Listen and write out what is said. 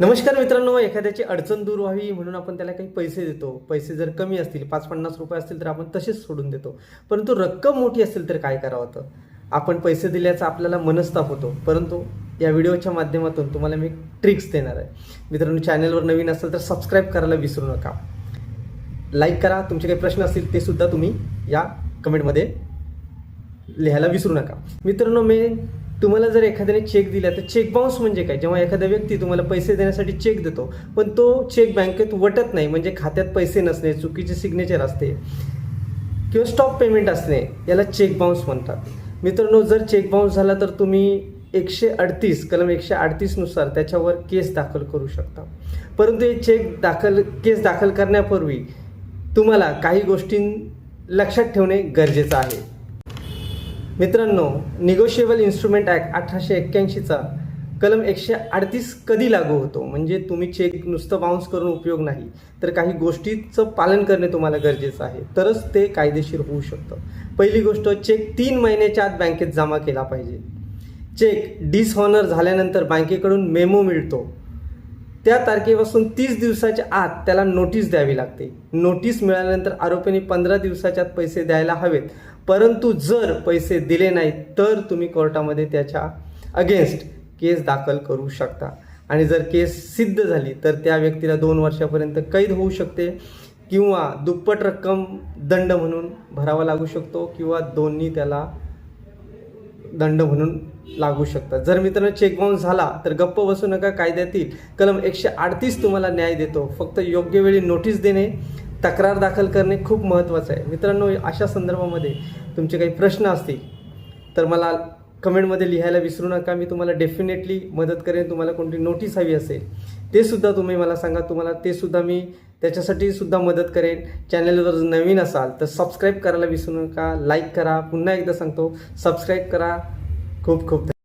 नमस्कार मित्रांनो एखाद्याची अडचण दूर व्हावी म्हणून आपण त्याला काही पैसे देतो. पैसे जर कमी असतील पाच पन्नास रुपये असतील तर आपण तसेच सोडून देतो. परंतु रक्कम मोठी असेल तर काय करावं तर आपण पैसे दिल्याचा आपल्याला मनस्ताप होतो. परंतु या व्हिडिओच्या माध्यमातून तुम्हाला मी ट्रिक्स देणार आहे. मित्रांनो चॅनलवर नवीन असेल तर सबस्क्राईब करायला विसरू नका. लाईक करा. तुमचे काही प्रश्न असतील ते सुद्धा तुम्ही या कमेंटमध्ये लिहायला विसरू नका. मित्रांनो मी तुम्हाला जर एखाद्याने चेक दिला तर चेक बाउन्स म्हणजे काय? जेव्हा एखादा व्यक्ती तुम्हाला पैसे देण्यासाठी चेक देतो पण तो चेक बँकेत वटत नाही म्हणजे खात्यात पैसे नसणे चुकीचे सिग्नेचर असते किंवा स्टॉप पेमेंट असणे याला चेक बाउन्स म्हणतात. मित्रांनो जर चेक बाउन्स झाला तर तुम्ही एकशे अडतीस कलम एकशे अडतीसनुसार त्याच्यावर केस दाखल करू शकता. परंतु हे चेक दाखल केस दाखल करण्यापूर्वी तुम्हाला काही गोष्टी लक्षात ठेवणे गरजेचं आहे. मित्रांनो निगोशिएबल इन्स्ट्रुमेंट ॲक्ट अठराशे एक्क्याऐंशीचा कलम एकशे अडतीस कधी लागू होतो? म्हणजे तुम्ही चेक नुसतं बाउन्स करून उपयोग नाही. तर काही गोष्टीचं पालन करणे तुम्हाला गरजेचं आहे. तरच ते कायदेशीर होऊ शकतं. पहिली गोष्ट चेक तीन महिन्याच्या आत बँकेत जमा केला पाहिजे. चेक डिसऑनर झाल्यानंतर बँकेकडून मेमो मिळतो. त्या तारखेपासून तीस दिवसाच्या आत त्याला नोटीस द्यावी लागते. नोटीस मिळाल्यानंतर आरोपीने पंधरा दिवसाच्या आत पैसे द्यायला हवेत. परंतु जर पैसे दिले नाहीत तर तुम्ही कोर्टामध्ये त्याच्या अगेन्स्ट केस दाखल करू शकता. आणि जर केस सिद्ध झाली तर त्या व्यक्तीला दोन वर्षापर्यंत कैद होऊ शकते किंवा दुप्पट रक्कम दंड म्हणून भरावा लागू शकतो किंवा दोन्ही त्याला दंड म्हणून लागू शकतात. जर मित्रांनो चेक बाउन्स झाला तर गप्प बसू नका कायद्यातील कलम एकशे अडतीस तुम्हाला न्याय देतो. फक्त योग्य वेळी नोटीस देणे तक्रार दाखल करणे खूप महत्त्वाचं आहे. मित्रांनो अशा संदर्भामध्ये तुमचे काही प्रश्न असतील तर मला कमेंटमध्ये लिहायला विसरू नका. मी तुम्हाला डेफिनेटली मदत करेन. तुम्हाला कोणती नोटीस हवी असेल ते सुद्धा तुम्ही मला सांगा. तुम्हाला ते सुद्धा मी त्याच्यासाठी सुद्धा मदत करेन. चॅनलवर जर नवीन असाल तर सबस्क्राईब करायला विसरू नका. लाईक करा. पुन्हा एकदा सांगतो सबस्क्राईब करा. खूप खूप